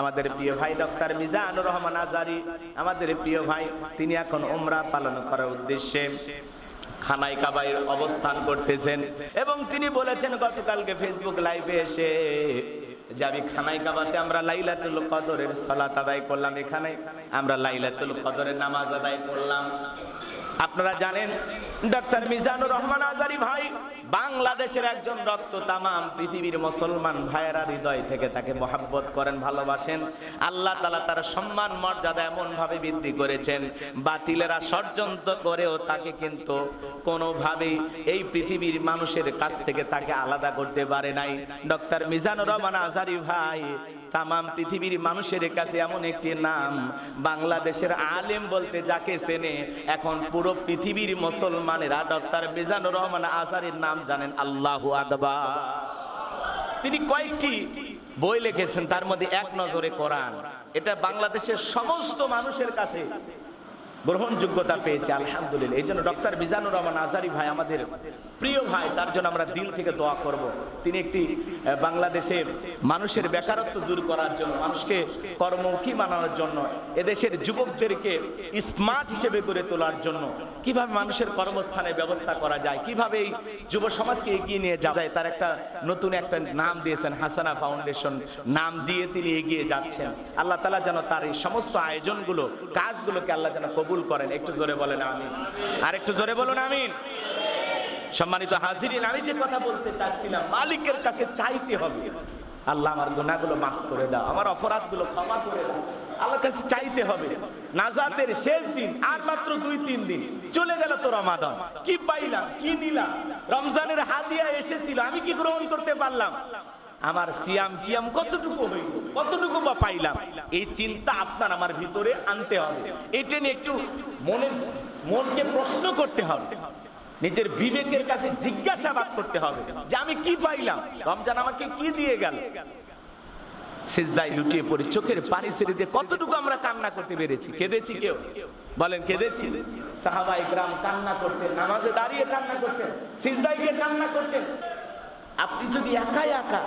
আমাদের প্রিয় ভাই ডক্টর মিজানুর রহমান আজারি, আমাদের প্রিয় ভাই, তিনি এখন ওমরা পালন করার উদ্দেশ্যে খানাই কাবাইয়ের অবস্থান করতেছেন। এবং তিনি বলেছেন, গতকালকে ফেসবুক লাইভে এসে যে আমি খানাই কাবাতে আমরা লাইলাতুল কদরের সালাত আদায় করলাম এখানে। আমরা লাইলাতুল কদরের নামাজ আদায় করলাম। আপনারা জানেন ডক্টর মিজানুর রহমান আজারি ভাই বাংলাদেশের একজন রক্ত তামাম পৃথিবীর মুসলমান ভাইয়েরা হৃদয় থেকে তাকে মহাব্বত করেন, ভালোবাসেন। আল্লাহ তালা তার সম্মান, মর্যাদা এমন ভাবে বৃদ্ধি করেছেন, বাতিলেরা ষড়যন্ত্র করেও তাকে কিন্তু কোনোভাবেই এই পৃথিবীর মানুষের কাছ থেকে তাকে আলাদা করতে পারে নাই। ডক্টর মিজানুর রহমান আজারি ভাই তামাম পৃথিবীর মানুষের কাছে এমন একটি নাম, বাংলাদেশের আলেম বলতে যাকে চেনে, এখন পুরো পৃথিবীর মুসলমানেরা ডক্টর মিজানুর রহমান আজারির নাম জানেন আল্লাহু আকবার। তিনি কয়েকটি বই লিখেছেন, তার মধ্যে এক নজরে কোরআন। এটা বাংলাদেশের সমস্ত মানুষের কাছে গ্রহণযোগ্যতা পেয়েছে আলহামদুলিল্লাহ। এই জন্য ডক্টর মিজানুর রহমান আজারি ভাই আমাদের প্রিয় ভাই তার জন্য আমরা দিল থেকে দোয়া করব। তিনি একটি আহ, বাংলাদেশে মানুষের বেকারত্ব দূর করার জন্য মানুষকে কর্মমুখী বানানোর জন্য এদেশের যুবকদেরকে স্মার্ট হিসেবে গড়ে তোলার জন্য কীভাবে মানুষের কর্মস্থানের ব্যবস্থা করা যায় কীভাবে এই যুব সমাজকে এগিয়ে নিয়ে যাওয়া যায় তার একটা নতুন একটা নাম দিয়েছেন হাসানা ফাউন্ডেশন নাম দিয়ে তিনি এগিয়ে যাচ্ছেন। আল্লাহ তালা যেন তার এই সমস্ত আয়োজনগুলো কাজগুলোকে আল্লাহ যেন কবুল করেন। একটু জোরে বলেন, আমিন। আর একটু জোরে বলুন, আমিন। সম্মানিত হাজিরিন, আমি যে কথা বলতে চাচ্ছিলাম, মালিকের কাছে চাইতে হবে। আল্লাহ আমার গুনাহগুলো মাফ করে দাও, আমার অপরাধগুলো ক্ষমা করে দাও। আল্লাহর কাছে চাইতে হবে। নাজাতের শেষ দিন, আর মাত্র দুই, তিন দিন। চলে গেল তো কি পাইলাম, কি নিলাম? রমজানের হাদিয়া এসেছিল, আমি কি গ্রহণ করতে পারলাম? আমার সিয়াম কিয়াম কতটুকু হইল কতটুকু বা পাইলাম? এই চিন্তা আপনার আমার ভিতরে আনতে হবে। এটা নিয়ে একটু মনে মনকে প্রশ্ন করতে হবে। নিজের বিবেকের কাছে জিজ্ঞাসাবাদ করতে হবে যে আমি কি পাইলাম? রমজান আমাকে কি দিয়ে গেল? সিজদাই লুটিয়ে পড়ি, চোখের পানি ছেড়ে দিয়ে কতটুকু আমরা কান্না করতে পেরেছি? কেঁদেছি কেউ? বলেন, কেঁদেছি? সাহাবা ইকরাম কান্না করতেন, নামাজে দাঁড়িয়ে কান্না করতেন সিজদাই গিয়ে কান্না করতেন। আপনি যদি একা একা,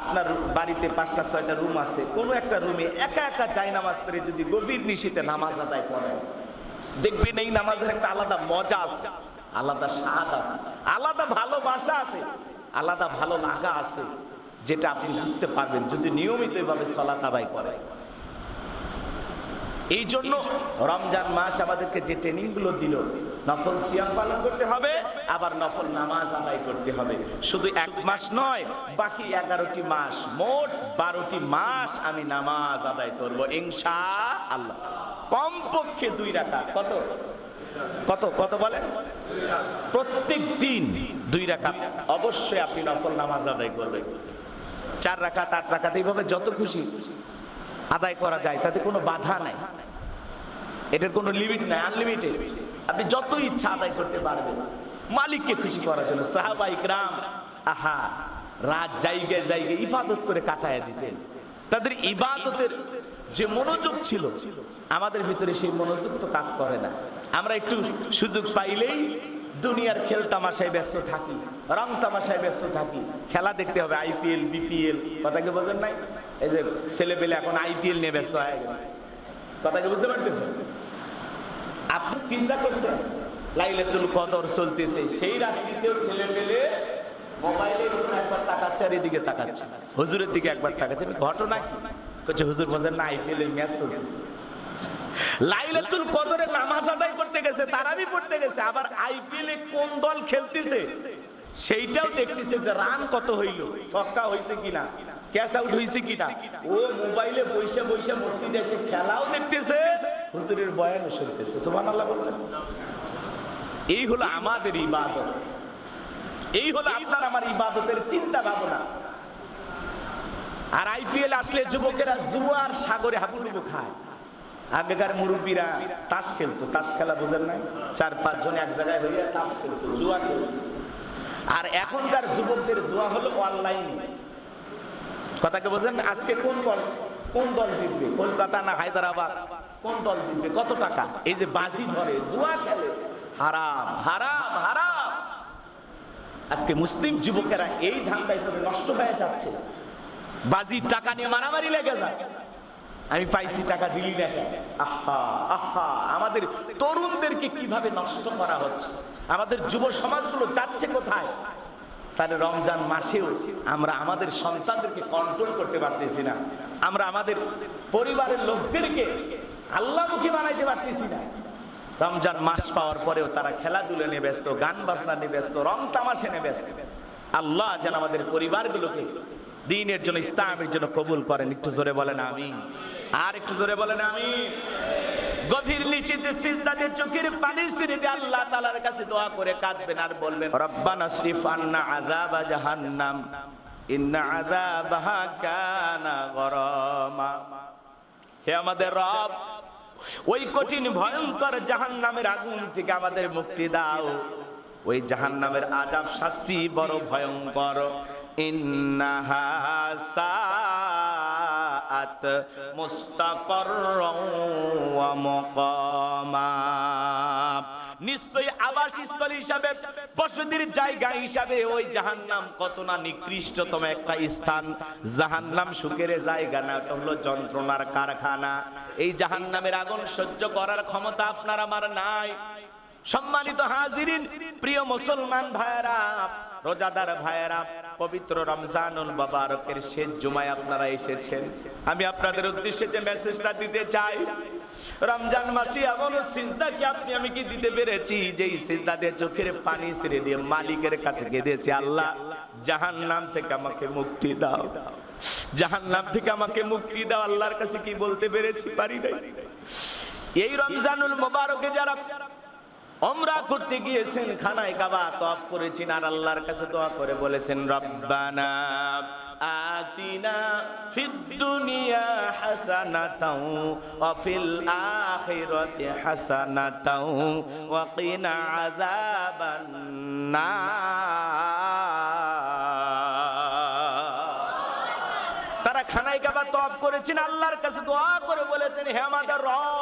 আপনার বাড়িতে পাঁচটা, ছয়টা রুম আছে, কোনো একটা রুমে একা একা চাই নামাজ পড়ে যদি গভীর নিশীতে নামাজ আদায় করেন, দেখবেন এই নামাজের একটা আলাদা মজা আছে, আলাদা স্বাদ আছে, আলাদা ভালোবাসা আছে, আলাদা ভালো লাগা আছে, যেটা আপনি বুঝতে পারবেন যদি নিয়মিত এভাবে সলাত আদায় করে এই জন্য রমজান মাস আমাদেরকে যে ট্রেনিংগুলো দিল, নফল সিয়াম পালন করতে হবে আবার নফল নামাজ আদায় করতে হবে। শুধু এক মাস নয়, বাকি এগারোটি মাস, মোট বারোটি মাস আমি নামাজ আদায় করব ইনশা আল্লাহ কমপক্ষে দুই রাখা কত? কত? কত বলেন? প্রত্যেক দিন দুই রাকাত। অবশ্যই আপনি নফল নামাজ আদায় করবেন। চার রাকাত, আট রাকাত, এইভাবে যত খুশি আদায় করা যায়, তাতে কোনো বাধা নাই। এটার কোনো লিমিট নাই আনলিমিটেড আপনি যত ইচ্ছা আদায় করতে পারবেন। মালিককে খুশি করার জন্য সাহাবাই গ্রাম আহা, রাত জায়গায় জায়গায় ইবাদত করে কাটায় দিতেন। তাদের ইবাদতের যে মনোযোগ ছিল, আমাদের ভিতরে সেই মনোযোগ তো কাজ করে না। আমরা একটু সুযোগ পাইলেই দুনিয়ার খেল তামাশায় ব্যস্ত থাকি, রং তামাশায় ব্যস্ত থাকি। খেলা দেখতে হবে, আইপিএল, বিপিএল কথা কি বোঝেন নাই? এই যে ছেলে পেলে এখন আইপিএল নিয়ে ব্যস্ত হয়ে গেছে। কথা কি বুঝতে পারতেছেন? আপনি চিন্তা করছেন লাইলাতুল কদর চলতেছে। সেই রাত্রিতেও ছেলে পেলে মোবাইলের উপর একবার তাকাচ্ছে আর এদিকে তাকাচ্ছে। হুজুরের দিকে একবার তাকাচ্ছে। ঘটনা কি? করছে হুজুর বলছেন না আইপিএল ম্যাচ চলতেছে। লাইলাতুল কদরে নামাজ আদায় করতে গেছে, তারাবি পড়তে গেছে, আবার আইপিএল কোন দল খেলতেছে, সেইটাও দেখতেছে যে রান কত হইল, ছক্কা হইছে কিনা, ক্যাচ আউট হইছে কিনা। ও মোবাইলে বইসা বইসা মসজিদে এসে খেলাও দেখতেছে, হুজুরের বয়ানও শুনতেছে। সুবহানাল্লাহ বললেন। এই হলো আমাদের ইবাদত। এই হলো আপনার আমার ইবাদতের চিন্তা ভাবনা। আর আইপিএল আসলে যুবকেরা জুয়ার সাগরে হাবুডুবু খায়। আগেকার মুরব্বীরা তাস খেলতো। তাস খেলা বোঝেন নাই? চার, পাঁচ জন এক জায়গায় হইয়া তাস খেলতো, জুয়া খেলতো। আর এখনকার যুবকদের জুয়া হলো অনলাইনে কথাকে বোঝেন আজকে কোন দল কোন দল জিতবে? কলকাতা না হায়দ্রাবাদ? কোন দল জিতবে? কত টাকা? এই যে বাজি ধরে, জুয়া খেলে। হারাম হারাম হারাম। আজকে মুসলিম যুবকেরা এই করে নষ্ট হয়ে যাচ্ছে। টাকা নিয়ে মারামারি লেগে যায়। আমি পাইছি টাকা, দিলি না আহা আহা, আমাদের তরুণদেরকে কীভাবে নষ্ট করা হচ্ছে? আমাদের যুব সমাজগুলো যাচ্ছে কোথায়? তাহলে রমজান মাসেও আমরা আমাদের সন্তানদেরকে কন্ট্রোল করতে পারতেছি না। আমরা আমাদের পরিবারের লোকদেরকে আল্লাহমুখী বানাইতে পারতেছি না। রমজান মাস পাওয়ার পরেও তারা খেলাধুলা নিয়ে ব্যস্ত, গান বাজনা নিয়ে ব্যস্ত, রং তামাশে নিয়ে ব্যস্ত। আল্লাহ যেন আমাদের পরিবারগুলোকে দিনের জন্য, ইসলামের জন্য কবুল করেন। একটু জোরে বলেন আমি আর একটু জোরে বলেন আমি গভীর নিশীতে সিজদাতে চোখের পানি ছেড়ে দিয়ে আল্লাহ তাআলার কাছে দোয়া করে কাঁদবেন আর বলবেন, রব্বানা শরীফ আন্না আযাবা জাহান্নাম, ইন্না আযাবাহা কানা গরামা। হে আমাদের রব ওই কঠিন ভয়ঙ্কর জাহান নামের আগুন থেকে আমাদের মুক্তি দাও। ওই জাহান নামের আজাব শাস্তি বড় ভয়ঙ্কর। মুস্তাফর সাআত মুস্তাকাররাও ওয়া নিশ্চয়ই আবাসস্থল হিসাবে, বসতির জায়গা হিসাবে ওই জাহান্নাম কত না নিকৃষ্টতম একটা স্থান। জাহান্নাম সুখের জায়গা না ওটা হলো যন্ত্রণার কারখানা। এই জাহান্নামের আগুন সহ্য করার ক্ষমতা আপনার আমার নাই। সম্মানিত হাজিরিন, প্রিয় মুসলমান ভাইয়েরা রোজাদার ভাইয়েরা, পবিত্র রমজানুল বাবারকের শেষ জুমায় আপনারা এসেছেন। আমি আপনাদের উদ্দেশ্যে যে মেসেজটা দিতে চাই, রমজান মাসে এমন সিজদা কি আপনি, আমি কি দিতে পেরেছি? যে সিজদা দিয়ে চোখের পানি ছেড়ে দিয়ে মালিকের কাছে গেঁদেছি, আল্লাহ জাহান নাম থেকে আমাকে মুক্তি দাও। জাহান নাম থেকে আমাকে মুক্তি দাও, আল্লাহর কাছে কি বলতে পেরেছি পারি নাই। এই রমজানুল মোবারকে যারা ওমরা করতে গিয়েছেন খানায় কাবা তফ করেছেন আর আল্লাহর কাছে দোয়া করে বলেছেন, রব্বানা আতিনা ফিদ দুনিয়া হাসানাতাও ওয়া ফিল আখিরাতি হাসানাতাও ওয়া কিনা আযাবান তারা খানাই কাবা তফ করেছেন, আল্লাহর কাছে দোয়া করে বলেছেন, হে আমাদের রব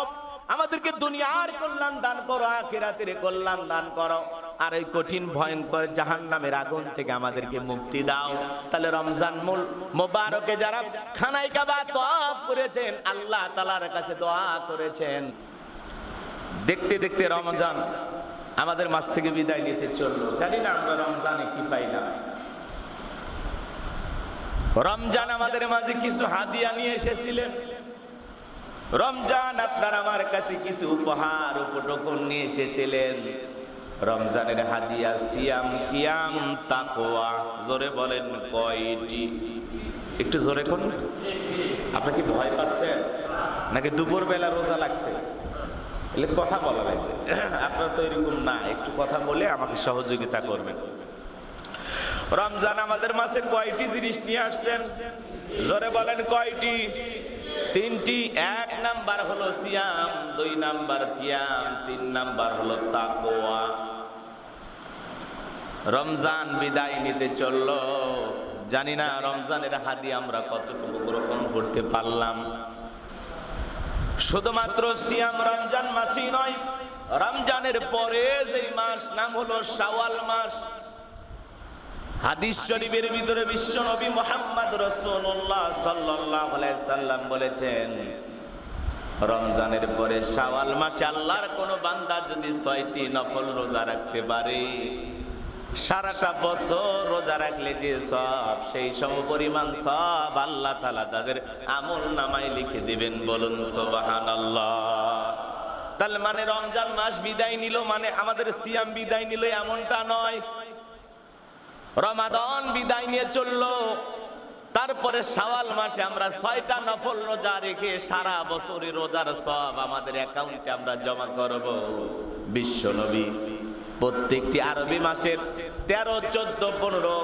আমাদেরকে দুনিয়ার কল্যাণ দান করো, আখিরাতের কল্যাণ দান করো। আর এই কঠিন, ভয়ঙ্কর জাহান্নামের আগুন থেকে আমাদেরকে মুক্তি দাও। তাহলে রমজান মূল মোবারকে যারা খানাই কাবা তফ করেছেন, আল্লাহ তালার কাছে দোয়া করেছেন। দেখতে দেখতে রমজান আমাদের মাছ থেকে বিদায় নিতে চলল। জানি না আমরা রমজানে কি পাই না। রমজান আমাদের মাঝে কিছু হাদিয়া নিয়ে এসেছিলেন। রমজান, আপনার আমার কাছে কিছু উপহার উপটকন নিয়ে এসেছিলেন। রমজানের হাদিয়া, সিয়াম, কিয়াম তাকোয়া জোরে বলেন কয়টি? একটু জোরে করুন আপনি কি ভয় পাচ্ছেন? নাকি দুপুর বেলা রোজা লাগছে? এলে কথা বলা লাগবে। আপনার তো এরকম না, একটু কথা বলে আমাকে সহযোগিতা করবেন। রমজান আমাদের মাসে কয়টি জিনিস নিয়ে আসছেন? জোরে বলেন কয়টি? তিনটি, এক নাম্বার হলো সিয়াম, দুই নাম্বার কিয়াম তিন নাম্বার হলো তাকোয়া রমজান বিদায় নিতে চলল। জানি না রমজানের হাদি আমরা কতটুকু গ্রহণ করতে পারলাম। শুধুমাত্র সিয়াম রমজান মাসই নয়, রমজানের পরে যে মাস, নাম হলো শাওয়াল মাস। হাদিস শরীফের ভিতরে বিশ্ব নবী মোহাম্মদ রসুল্লাহ আলাইহি সাল্লাম বলেছেন, রমজানের পরে শাওয়াল মাসে আল্লাহর কোন বান্দা যদি ছয়টি নফল রোজা রাখতে পারে, সারাটা বছর রোজা রাখলে যে সব, সেই সম পরিমাণ সব আল্লাহ তালা তাদের আমল নামায় লিখে দিবেন বলুন সোবাহান আল্লাহ তাহলে মানে রমজান মাস বিদায় নিল মানে আমাদের সিয়াম বিদায় নিল এমনটা নয়। রমাদন বিদায় নিয়ে চলল। তারপরে শাওয়াল মাসে আমরা ছয়টা নফল রোজা রেখে সারা বছরের রোজার সব আমাদের অ্যাকাউন্টে আমরা জমা করব। বিশ্ব নবী, প্রত্যেকটি আরবি মাসের তেরো, চোদ্দ, পনেরো,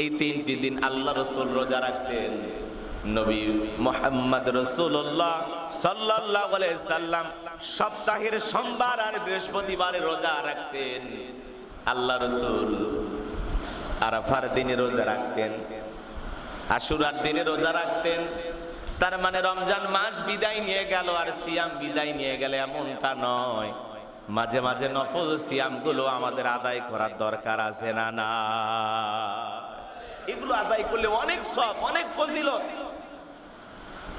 এই তিনটি দিন আল্লাহ রসুল রোজা রাখতেন। নবী মোহাম্মদ রসুল্লাহ সাল্লাহ সাল্লাম সপ্তাহের সোমবার আর বৃহস্পতিবারে রোজা রাখতেন। আল্লাহ রসুল আরাফার দিনে রোজা রাখতেন, আশুরার দিনে রোজা রাখতেন। তার মানে রমজান মাস বিদায় নিয়ে গেল আর সিয়াম বিদায় নিয়ে গেলে এমনটা নয়। মাঝে মাঝে নফল সিয়ামগুলো আমাদের আদায় করার দরকার আছে না না? এগুলো আদায় করলে অনেক সব, অনেক ফজিলত।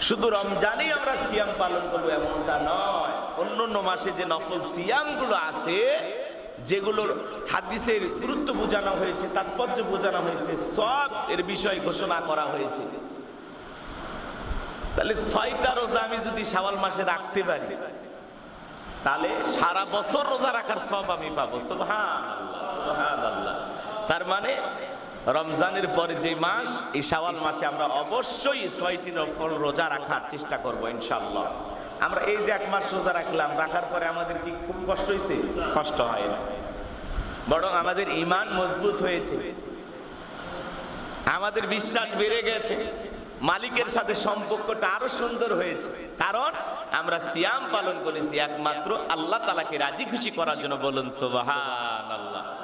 শুধু রমজানেই আমরা সিয়াম পালন করব এমনটা নয়। অন্য অন্য মাসে যে নফল সিয়ামগুলো আছে যেগুলোর হাদিসের গুরুত্ব বোঝানো হয়েছে, তাৎপর্য বোঝানো হয়েছে, সব এর বিষয় ঘোষণা করা হয়েছে। তাহলে ছয়টা রোজা আমি যদি শাওয়াল মাসে রাখতে পারি, তাহলে সারা বছর রোজা রাখার সব আমি পাবো। তার মানে রমজানের পরে যে মাস, এই শাওয়াল মাসে আমরা অবশ্যই ছয়টি রোজা রাখার চেষ্টা করব, ইনশাআল্লাহ। আমরা এই যে এক মাস সোজা রাখলাম রাখার পরে আমাদের কি খুব কষ্ট হয়েছে? কষ্ট হয় না। বরং আমাদের ইমান মজবুত হয়েছে। আমাদের বিশ্বাস বেড়ে গেছে। মালিকের সাথে সম্পর্কটা আরও সুন্দর হয়েছে। কারণ আমরা সিয়াম পালন করেছি একমাত্র আল্লাহ তালাকে রাজি খুশি করার জন্য বলুন সোবাহান আল্লাহ